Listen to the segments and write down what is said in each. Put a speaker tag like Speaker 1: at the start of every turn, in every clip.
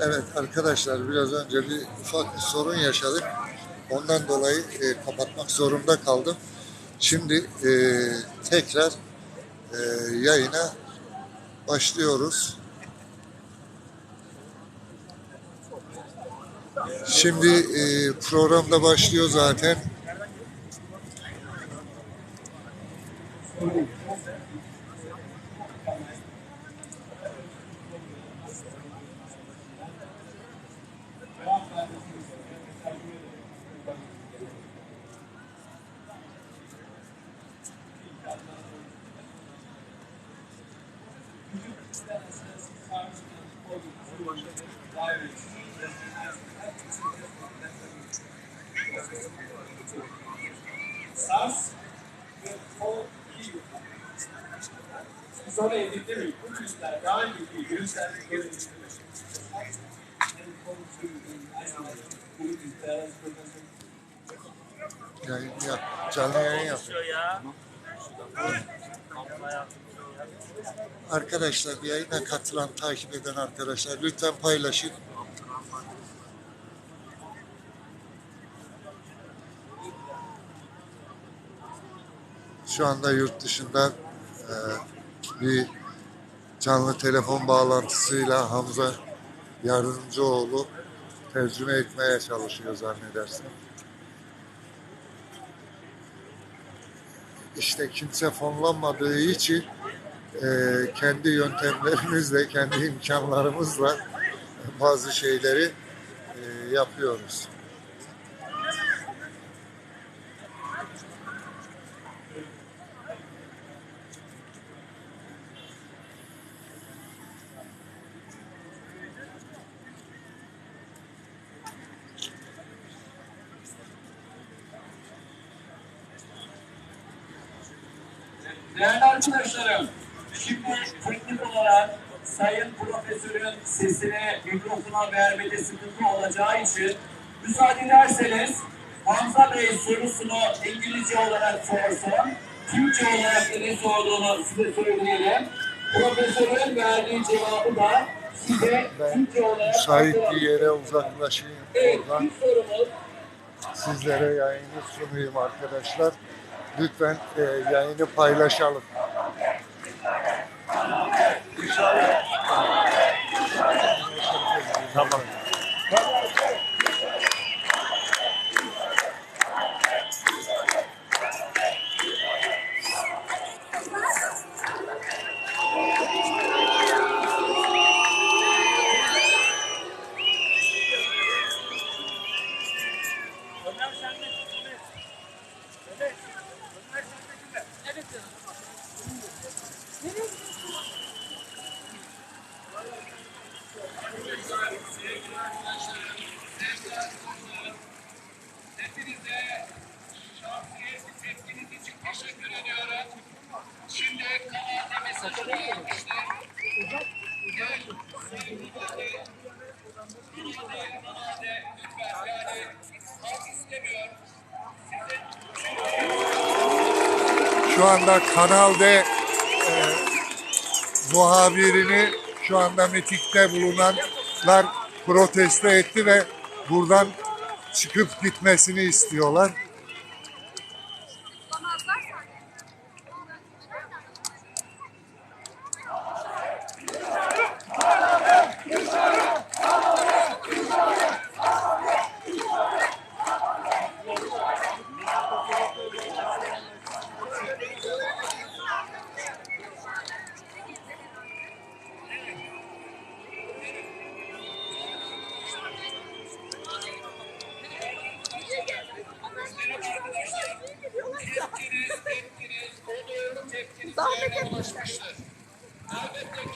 Speaker 1: Evet arkadaşlar biraz önce bir ufak bir sorun yaşadık. Ondan dolayı e, kapatmak zorunda kaldım. Şimdi e, tekrar e, yayına başlıyoruz. Şimdi e, programda başlıyor zaten.
Speaker 2: SARS ve CoV-2 Sonra edildi mi? Bu virüsler daha önceki virüslerle görülmüştür.
Speaker 1: Yayın yap, canlı yayın yap. Arkadaşlar yayına katılan, takip eden arkadaşlar lütfen paylaşın. Şu anda yurt dışında e, bir canlı telefon bağlantısıyla Hamza Yardımcıoğlu tercüme etmeye çalışıyor zannedersem. İşte kimse fonlanmadığı için e, kendi yöntemlerimizle, kendi imkanlarımızla bazı şeyleri e, yapıyoruz.
Speaker 2: Arkadaşlarım, şimdi teknik olarak Sayın Profesörün sesine, mikrofona vermede sıkıntı olacağı için müsaade ederseniz Hamza Bey sorusunu İngilizce olarak sorsun. Türkçe olarak ne sorduğunu size söyleyelim. Profesörün verdiği cevabı da size Türkçe olarak
Speaker 1: Müsait bir yere uzaklaşayım
Speaker 2: Evet,
Speaker 1: oradan.
Speaker 2: sorumuz
Speaker 1: Sizlere yayını sunayım arkadaşlar. Lütfen e, yayını paylaşalım. Tamam. Şu anda Kanal D e, muhabirini şu anda mitikte bulunanlar protesto etti ve buradan çıkıp gitmesini istiyorlar.
Speaker 3: Emriniz, etkiniz, konuğun tepkiniz ulaşmıştır. Elbette ki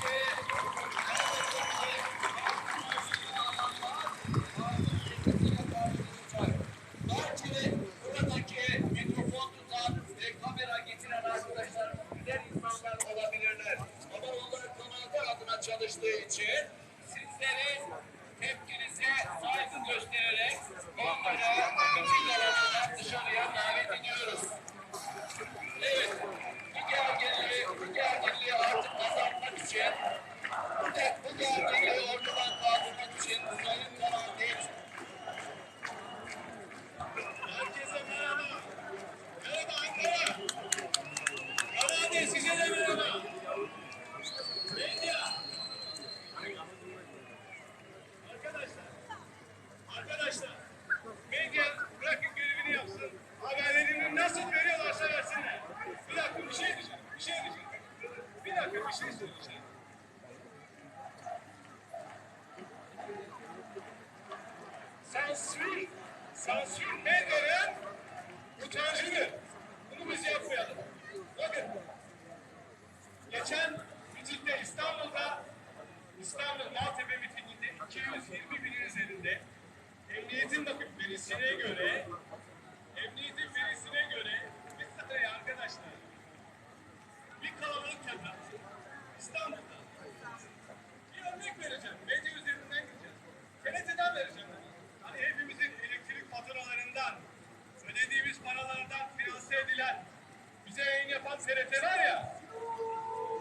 Speaker 3: bize yayın yapan TRT var ya.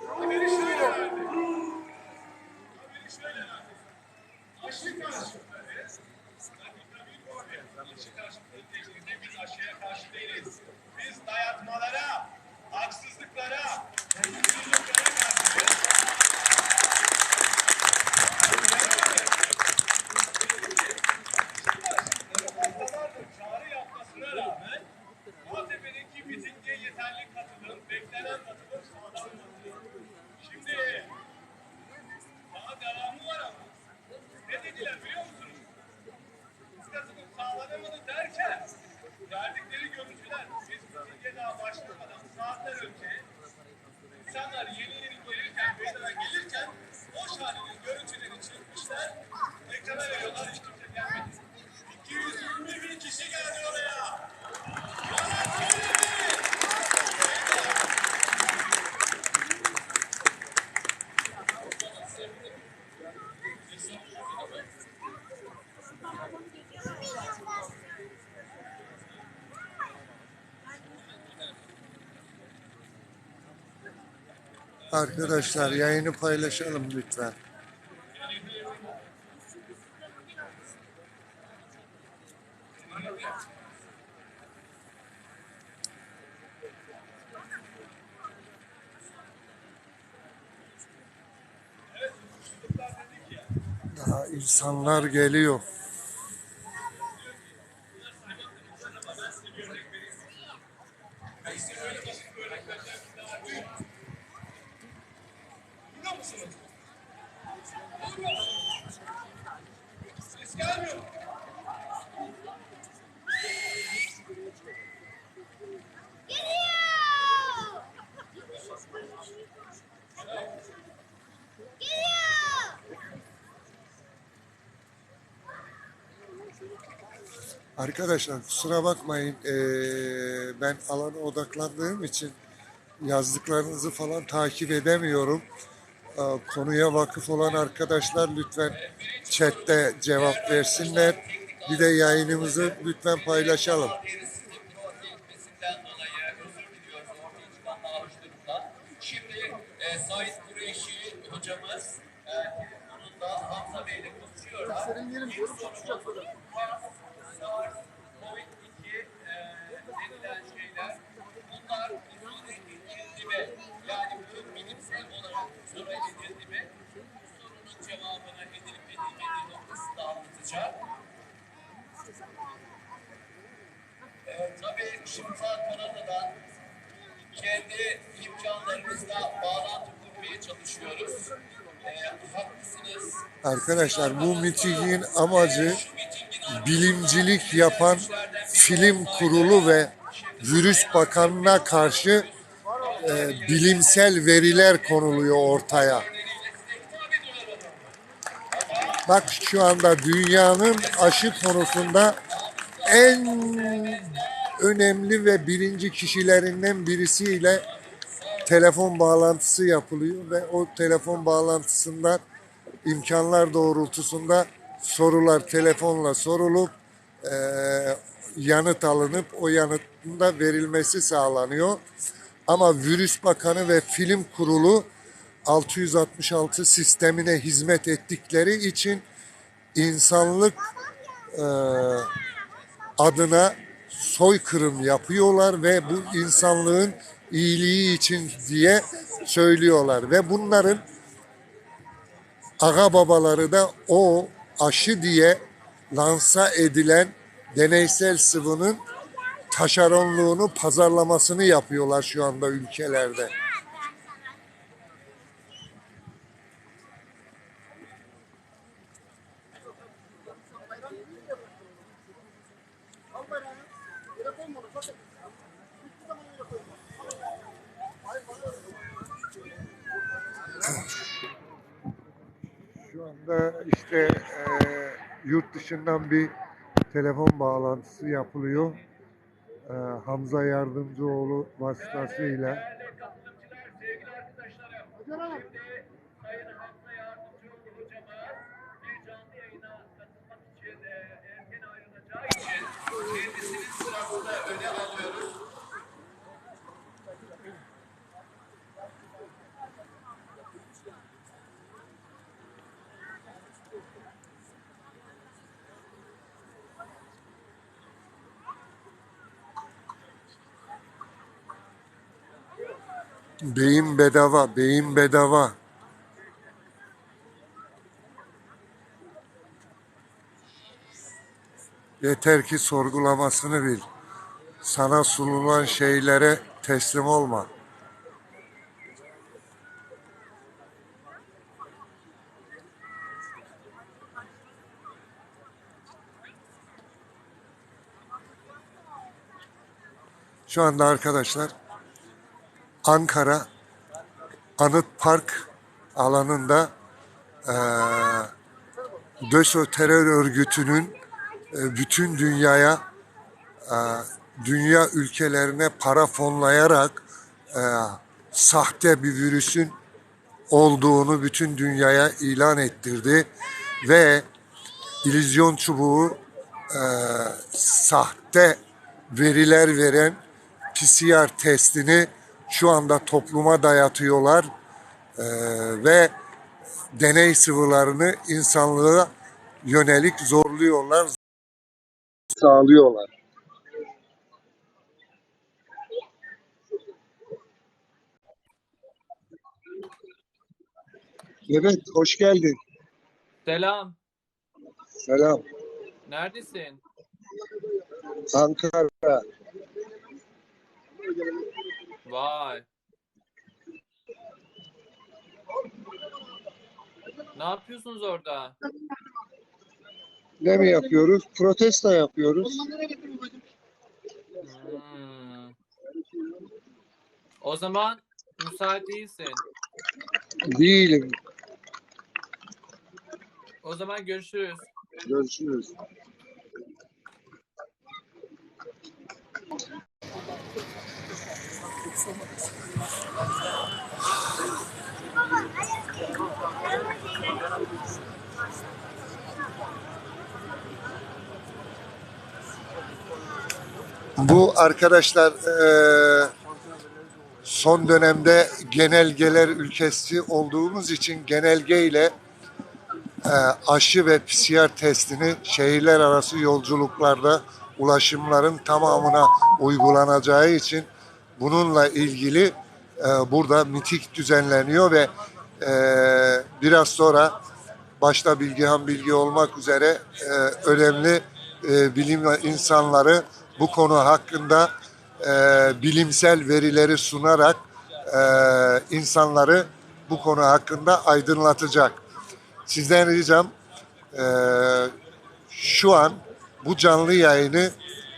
Speaker 3: Haberi şöyle verdi. Haberi şöyle verdi. Aşı karşıtları, dakika bir oraya. Aşı karşıtları biz aşıya karşı değiliz. Biz dayatmalara, haksızlıklara, hukuksuzluklara insanlar yeni yeni gelirken, meydana gelirken boş halinin görüntüleri çekmişler,
Speaker 1: Arkadaşlar yayını paylaşalım lütfen. Daha insanlar geliyor.
Speaker 3: Ses gelmiyor.
Speaker 1: Arkadaşlar kusura bakmayın eee, ben alana odaklandığım için yazdıklarınızı falan takip edemiyorum. Aa, Konuya vakıf olan arkadaşlar lütfen chatte cevap versinler. Bir de yayınımızı lütfen paylaşalım.
Speaker 2: Derisinin protein etmesinden dolayı özür anlatacak. Ee, tabii Şifa kanalından kendi imkanlarımızla bağlantı kurmaya çalışıyoruz. Ee, haklısınız.
Speaker 1: Arkadaşlar bu mitingin amacı bilimcilik yapan film kurulu ve virüs bakanına karşı e, bilimsel veriler konuluyor ortaya.
Speaker 2: ardından size hitap ediyorlar.
Speaker 1: Bak şu anda dünyanın aşı konusunda en önemli ve birinci kişilerinden birisiyle telefon bağlantısı yapılıyor ve o telefon bağlantısından imkanlar doğrultusunda sorular telefonla sorulup eee, yanıt alınıp o yanıtın da verilmesi sağlanıyor. Ama Virüs Bakanı ve Film Kurulu 666 sistemine hizmet ettikleri için insanlık eee, adına soykırım yapıyorlar ve bu insanlığın iyiliği için diye söylüyorlar ve bunların aga babaları da o aşı diye lansa edilen deneysel sıvının taşeronluğunu, pazarlamasını yapıyorlar şu anda ülkelerde. Şu anda işte e, yurt dışından bir telefon bağlantısı yapılıyor. E, Hamza Yardımcıoğlu vasıtasıyla Beyin bedava, beyin bedava. Yeter ki sorgulamasını bil. Sana sunulan şeylere teslim olma. Şu anda arkadaşlar Ankara Anıt Park alanında eee DÖSO terör örgütünün e, bütün dünyaya e, dünya ülkelerine para fonlayarak e, sahte bir virüsün olduğunu bütün dünyaya ilan ettirdi ve illüzyon çubuğu e, sahte veriler veren PCR testini şu anda topluma dayatıyorlar E, ve deney sıvılarını insanlığa yönelik zorluyorlar, sağlıyorlar. Evet, hoş geldin.
Speaker 4: Selam.
Speaker 1: Selam.
Speaker 4: Neredesin?
Speaker 1: Ankara.
Speaker 4: Vay. Ne yapıyorsunuz orada?
Speaker 1: Ne mi yapıyoruz? Protesto yapıyoruz.
Speaker 4: Hmm. O zaman müsait değilsin.
Speaker 1: Değilim.
Speaker 4: O zaman görüşürüz.
Speaker 1: Görüşürüz. Bu arkadaşlar eee, son dönemde genelgeler ülkesi olduğumuz için genelgeyle e, aşı ve PCR testini şehirler arası yolculuklarda ulaşımların tamamına uygulanacağı için bununla ilgili e, burada miting düzenleniyor ve e, biraz sonra başta Bilgihan Bilgi olmak üzere e, önemli e, bilim insanları bu konu hakkında e, bilimsel verileri sunarak e, insanları bu konu hakkında aydınlatacak. Sizden ricam eee, şu an bu canlı yayını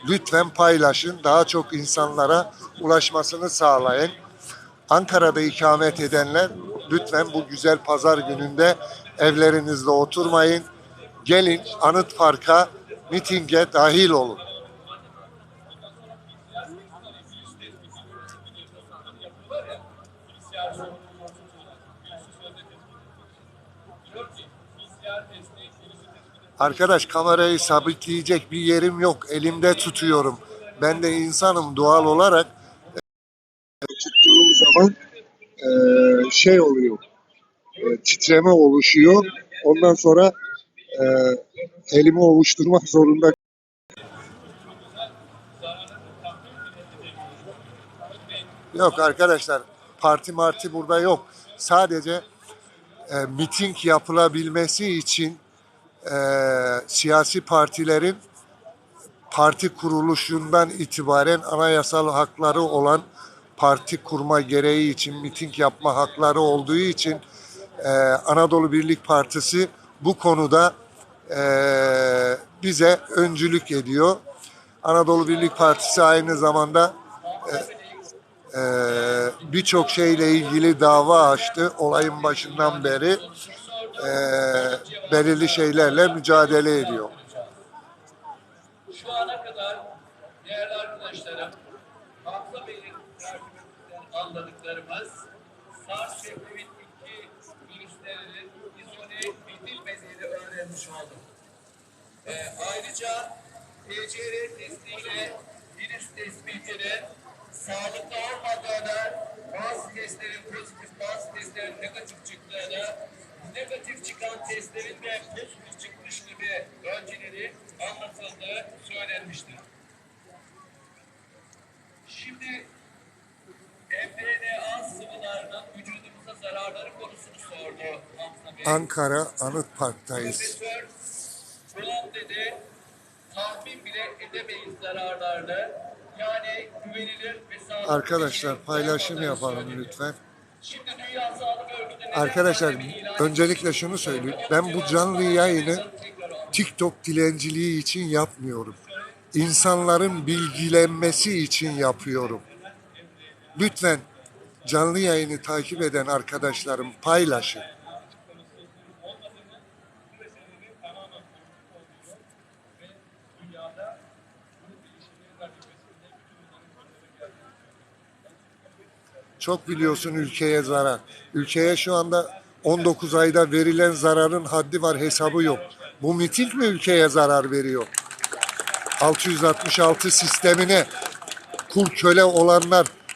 Speaker 1: lütfen paylaşın. Daha çok insanlara ulaşmasını sağlayın. Ankara'da ikamet edenler lütfen bu güzel pazar gününde evlerinizde oturmayın. Gelin Anıt Park'a mitinge dahil olun. Arkadaş kamerayı sabitleyecek bir yerim yok. Elimde tutuyorum. Ben de insanım doğal olarak. Tuttuğum zaman eee, şey oluyor. eee, titreme oluşuyor. Ondan sonra eee, elimi ovuşturmak zorunda Yok arkadaşlar parti marti burada yok. Sadece e, miting yapılabilmesi için e, siyasi partilerin parti kuruluşundan itibaren anayasal hakları olan parti kurma gereği için miting yapma hakları olduğu için e, Anadolu Birlik Partisi bu konuda e, bize öncülük ediyor. Anadolu Birlik Partisi aynı zamanda e, e, birçok şeyle ilgili dava açtı. Olayın başından beri e, belirli şeylerle mücadele ediyor.
Speaker 2: Şu ana kadar değerli arkadaşlarım, anladıklarımız SARS ve COVID-2 virüslerinin izole edilmediğini öğrenmiş olduk. Ee, ayrıca PCR testiyle virüs tespitinin sağlıklı olmadığını, bazı testlerin pozitif, bazı testlerin negatif çıktığını, negatif çıkan testlerin de pozitif çıkmış gibi önceleri anlatıldığı söylenmiştir. Şimdi mRNA sıvılarının vücudumuza zararları konusunu sordu Hamza Bey.
Speaker 1: Ankara Anıt Park'tayız.
Speaker 2: Profesör dedi, tahmin bile edemeyiz zararlarını. Yani güvenilir ve sağlıklı
Speaker 1: Arkadaşlar
Speaker 2: bir
Speaker 1: paylaşım yapalım
Speaker 2: söyledi.
Speaker 1: lütfen.
Speaker 2: Şimdi Dünya Sağlık Örgütü neden
Speaker 1: Arkadaşlar
Speaker 2: pandemi ilan
Speaker 1: öncelikle şunu söyleyeyim. Ben bu canlı yayını TikTok dilenciliği için yapmıyorum. İnsanların bilgilenmesi için yapıyorum. Lütfen canlı yayını takip eden arkadaşlarım paylaşın. Çok biliyorsun ülkeye zarar. Ülkeye şu anda 19 ayda verilen zararın haddi var hesabı yok. Bu miting mi ülkeye zarar veriyor? 666 sistemine kul köle olanlar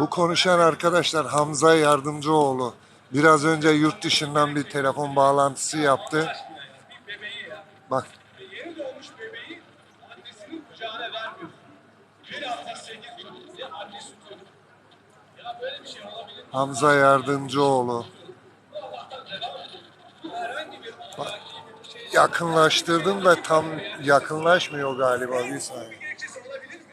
Speaker 1: Bu konuşan arkadaşlar Hamza Yardımcıoğlu. Biraz önce yurt dışından bir telefon bağlantısı yaptı. Bak
Speaker 3: Ve yeni doğmuş bebeği annesinin kucağına vermiyorsun. Bir hafta 8 gün diye anne sütü. Ya böyle bir olabilir mi?
Speaker 1: Hamza Yardımcıoğlu.
Speaker 3: Şey
Speaker 1: Yakınlaştırdım da tam yakınlaşmıyor galiba bir saniye.
Speaker 3: bir gerekçesi olabilir mi?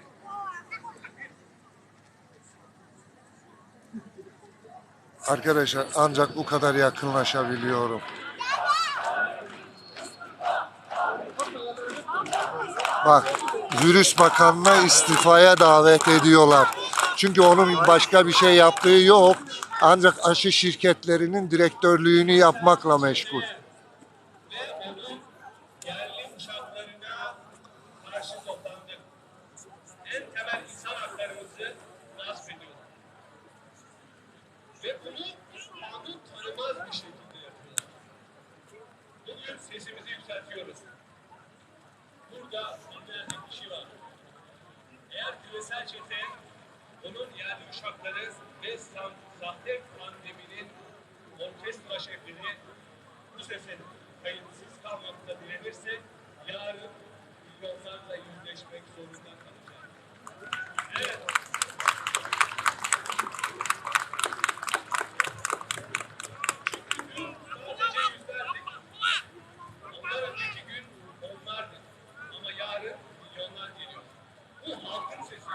Speaker 1: Arkadaşlar ancak bu kadar yakınlaşabiliyorum. Bak Virüs Bakanı'na istifaya davet ediyorlar. Çünkü onun başka bir şey yaptığı yok. Ancak aşı şirketlerinin direktörlüğünü yapmakla meşgul.
Speaker 3: Sesin kayıtsız kalmakta direnirse yarın milyonlarla yüzleşmek zorunda kalacak. Evet. Çünkü dün sadece yüzlerdik. Ondan önceki gün onlardı. Ama yarın milyonlar geliyor. Bu halkın sesi.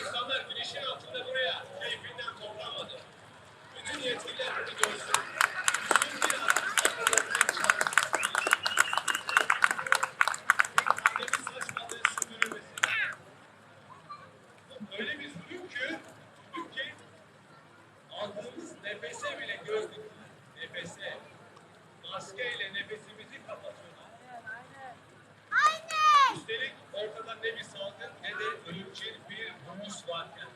Speaker 3: İnsanlar güneşin altında buraya keyfinden toplanmadı. Bütün yetkililer bunu görsün. Bütün bir akıllarının çalışması. Pandemi saçmalığı sürdürülmesin. Öyle bir zulüm ki, zulüm ki aldığımız nefese bile göz diktiler. Nefese. Maskeyle nefesimizi kapatıyorlar. Üstelik ortada ne bir salgın ne de ölümcül bir virüs varken.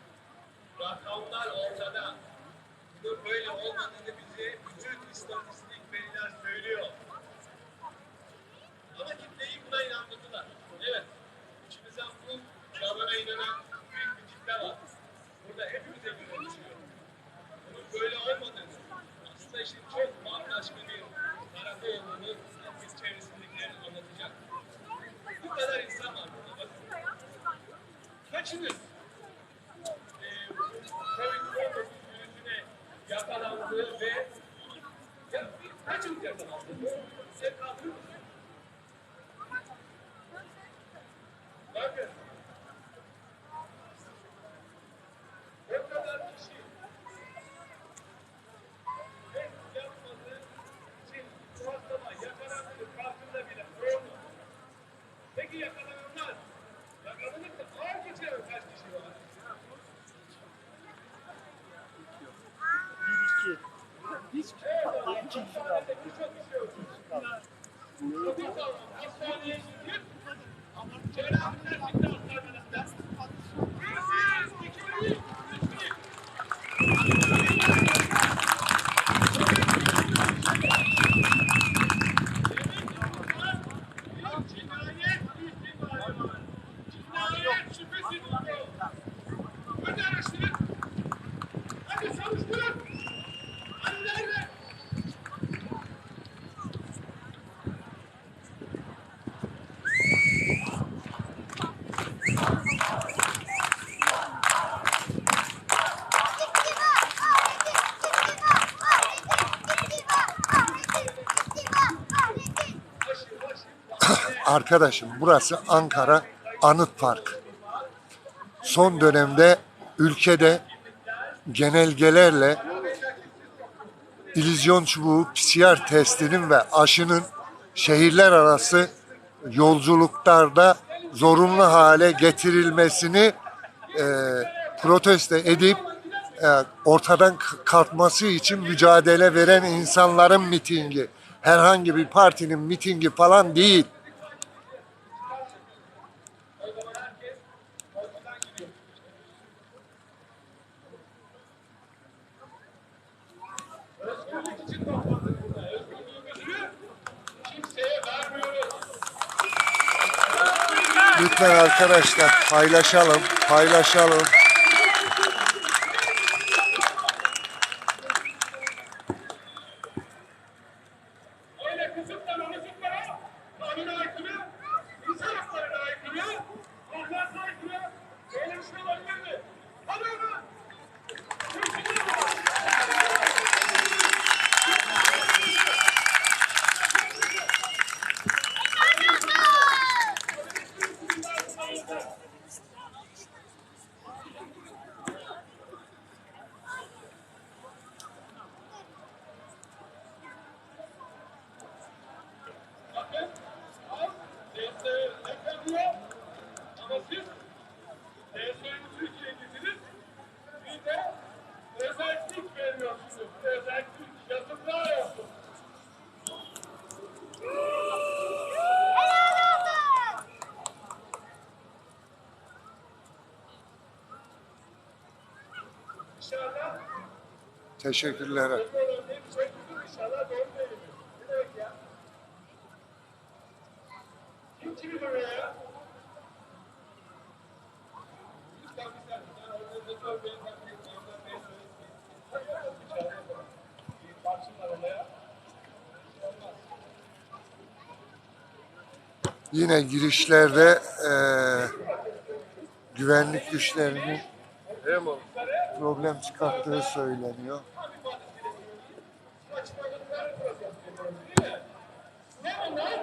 Speaker 3: Rakamlar ortada. Bunun böyle olmadığını bize bütün istatistik veriler söylüyor. Arkadaşım burası Ankara Anıt Park. Son dönemde ülkede genelgelerle ilizyon çubuğu PCR testinin ve aşının şehirler arası yolculuklarda zorunlu hale getirilmesini e, protesto edip e, ortadan kalkması için mücadele veren insanların mitingi, herhangi bir partinin mitingi falan değil. Lütfen arkadaşlar paylaşalım, paylaşalım. Teşekkürler. Yine girişlerde e, güvenlik güçlerinin problem çıkarttığı söyleniyor.
Speaker 5: Yeah. Yeah, man.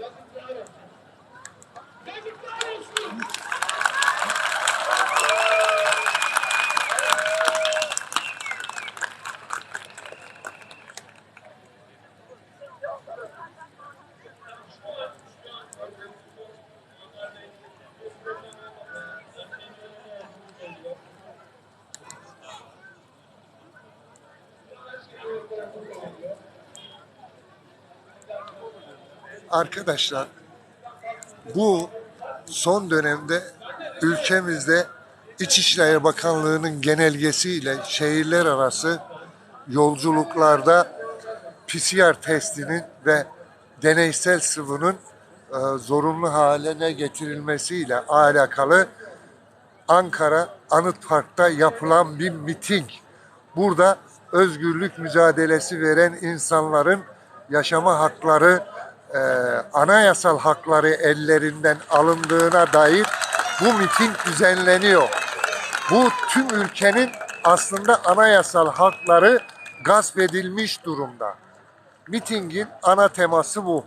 Speaker 5: David Flyer! David Flyer!
Speaker 1: Arkadaşlar bu son dönemde ülkemizde İçişleri Bakanlığı'nın genelgesiyle şehirler arası yolculuklarda PCR testinin ve deneysel sıvının e, zorunlu haline getirilmesiyle alakalı Ankara Anıt Park'ta yapılan bir miting. Burada özgürlük mücadelesi veren insanların yaşama hakları, e, anayasal hakları ellerinden alındığına dair bu miting düzenleniyor. Bu tüm ülkenin aslında anayasal hakları gasp edilmiş durumda. Mitingin ana teması bu.